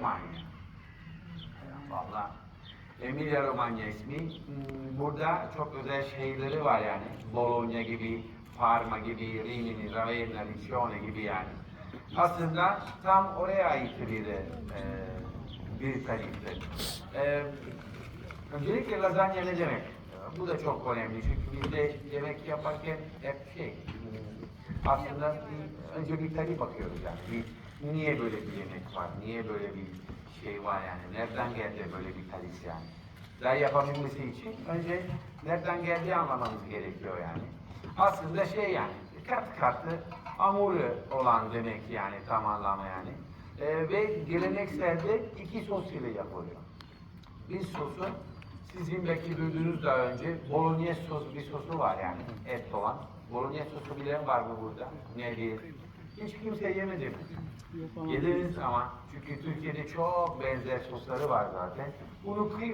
Romagna. Valla Emilia Romagna ismi. Hmm, Burada çok özel şeyleri var yani. Bologna gibi, Parma gibi, Rimini, Ravenna, Riccione gibi yani. Aslında tam oraya ait bir e, bir tariftir. E, öncelikle lazanya ne demek? Bu da çok önemli çünkü biz de yemek yaparken hep şey, aslında bir, önce bir tarif bakıyoruz yani. Bir, niye böyle bir yemek var, niye böyle bir şey var yani, nereden geldi böyle bir tarif yani. Daha yapabilmesi için önce nereden geldiği anlamamız gerekiyor yani. Aslında şey yani, katı katı hamuru olan demek yani tam anlamı yani. Ee, ve gelenekselde iki sos ile yapılıyor. Bir sosu sizin belki duyduğunuz daha önce bolognese sos bir sosu var yani et olan. Bolognese sosu bilen var mı burada? Nedir? Hiç kimse yemedi? Yediniz ama çünkü Türkiye'de çok benzer sosları var zaten. Bunu kıyma